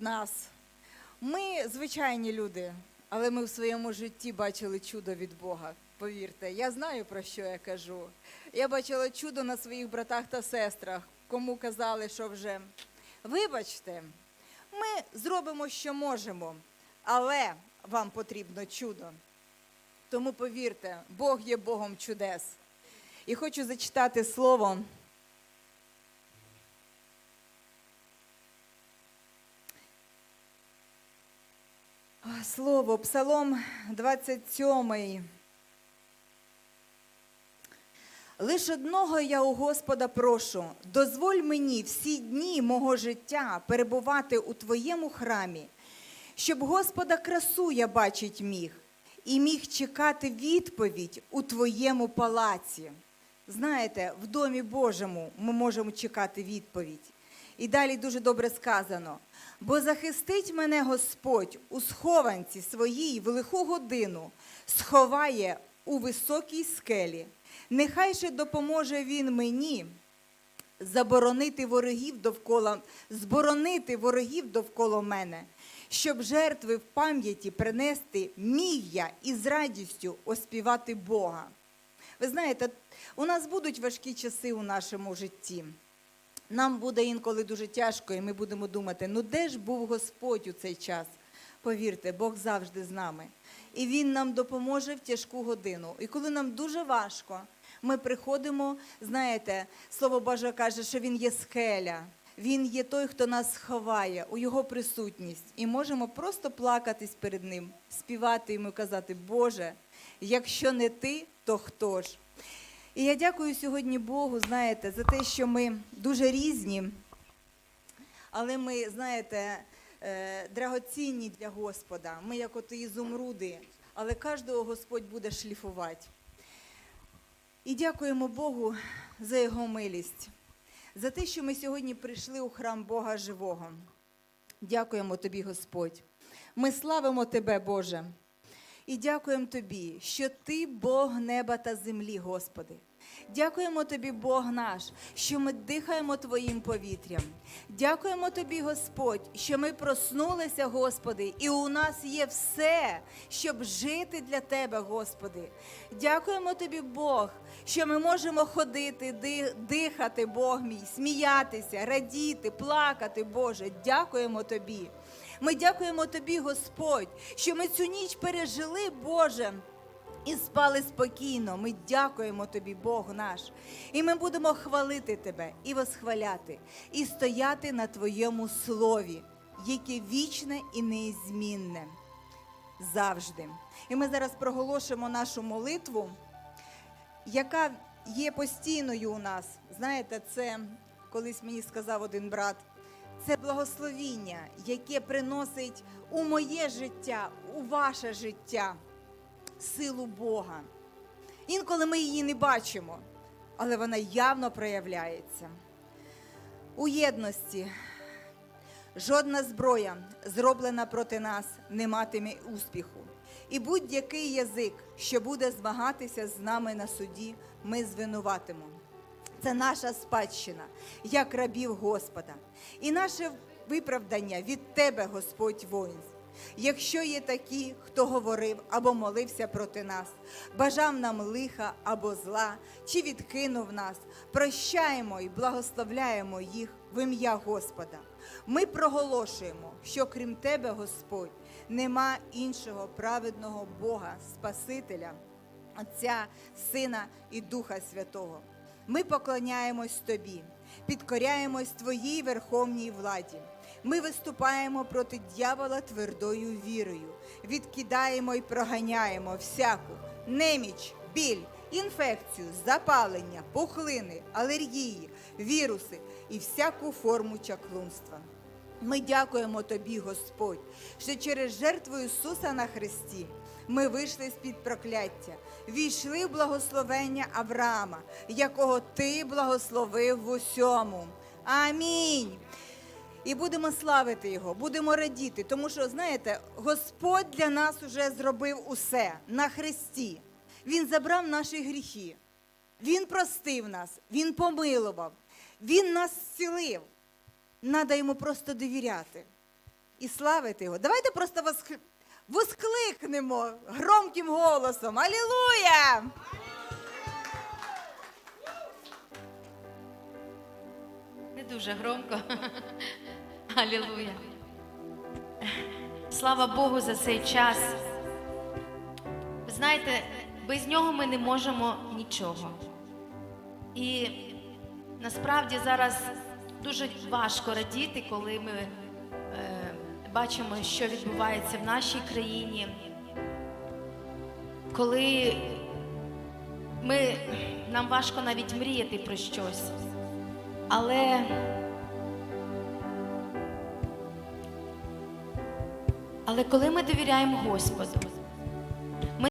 нас. Ми звичайні люди, але ми в своєму житті бачили чудо від Бога. Повірте, я знаю про що я кажу. Я бачила чудо на своїх братах та сестрах, кому казали, що вже вибачте, ми зробимо, що можемо, але вам потрібно чудо. Тому повірте, Бог є Богом чудес. І хочу зачитати слово. Слово, Псалом 27. Лиш одного я у Господа прошу, дозволь мені всі дні мого життя перебувати у Твоєму храмі, щоб Господа красу я бачить міг, і міг чекати відповідь у Твоєму палаці. Знаєте, в домі Божому ми можемо чекати відповідь. І далі дуже добре сказано: бо захистить мене Господь у схованці своїй в лиху годину, сховає у високій скелі. Нехай же допоможе він мені заборонити ворогів довкола, зборонити ворогів довкола мене, щоб жертви в пам'яті принести міг я і з радістю оспівати Бога. Ви знаєте, у нас будуть важкі часи у нашому житті. Нам буде інколи дуже тяжко, і ми будемо думати, ну де ж був Господь у цей час? Повірте, Бог завжди з нами. І Він нам допоможе в тяжку годину. І коли нам дуже важко, ми приходимо, знаєте, Слово Боже каже, що Він є скеля. Він є той, хто нас ховає у Його присутність. І можемо просто плакатись перед Ним, співати йому казати, Боже, якщо не ти, то хто ж? І я дякую сьогодні Богу, знаєте, за те, що ми дуже різні, але ми, знаєте, е, драгоцінні для Господа. Ми як от ізумруди, але кожного Господь буде шліфувати. І дякуємо Богу за Його милість, за те, що ми сьогодні прийшли у храм Бога Живого. Дякуємо Тобі, Господь. Ми славимо Тебе, Боже. І дякуємо Тобі, що Ти Бог неба та землі, Господи. Дякуємо Тобі, Бог наш, що ми дихаємо Твоїм повітрям. Дякуємо Тобі, Господь, що ми проснулися, Господи, і у нас є все, щоб жити для Тебе, Господи. Дякуємо Тобі, Бог, що ми можемо ходити, дихати, Бог мій, сміятися, радіти, плакати, Боже. Дякуємо Тобі. Ми дякуємо Тобі, Господь, що ми цю ніч пережили, Боже. І спали спокійно. Ми дякуємо тобі, Бог наш. І ми будемо хвалити тебе і восхваляти, і стояти на твоєму слові, яке вічне і неізмінне завжди. І ми зараз проголошимо нашу молитву, яка є постійною у нас. Знаєте, це колись мені сказав один брат. Це благословіння, яке приносить у моє життя, у ваше життя силу Бога. Інколи ми її не бачимо, але вона явно проявляється. У єдності жодна зброя, зроблена проти нас, не матиме успіху. І будь-який язик, що буде змагатися з нами на суді, ми звинуватимо. Це наша спадщина, як рабів Господа, і наше виправдання від Тебе, Господь воїнств. Якщо є такі, хто говорив або молився проти нас, бажав нам лиха або зла, чи відкинув нас, прощаємо і благословляємо їх в ім'я Господа. Ми проголошуємо, що крім Тебе, Господь, нема іншого праведного Бога, Спасителя, Отця, Сина і Духа Святого. Ми поклоняємось Тобі, підкоряємось Твоїй верховній владі. Ми виступаємо проти дьявола твердою вірою, відкидаємо і проганяємо всяку неміч, біль, інфекцію, запалення, пухлини, алергії, віруси і всяку форму чаклунства. Ми дякуємо Тобі, Господь, що через жертву Ісуса на Христі ми вийшли з-під прокляття, війшли в благословення Авраама, якого Ти благословив в усьому. Амінь. І будемо славити Його, будемо радіти, тому що, знаєте, Господь для нас уже зробив усе на Христі. Він забрав наші гріхи, Він простив нас, Він помилував, Він нас зцілив. Надо йому просто довіряти. і славити його. Давайте просто воск... воскликнемо громким голосом. Алілуя! Не дуже громко. Алілуя. Слава Богу за цей час. Ви знаєте, без нього ми не можемо нічого. І насправді зараз дуже важко радіти, коли ми е, бачимо, що відбувається в нашій країні. Коли ми, нам важко навіть мріяти про щось. Але Але коли ми довіряємо Господу,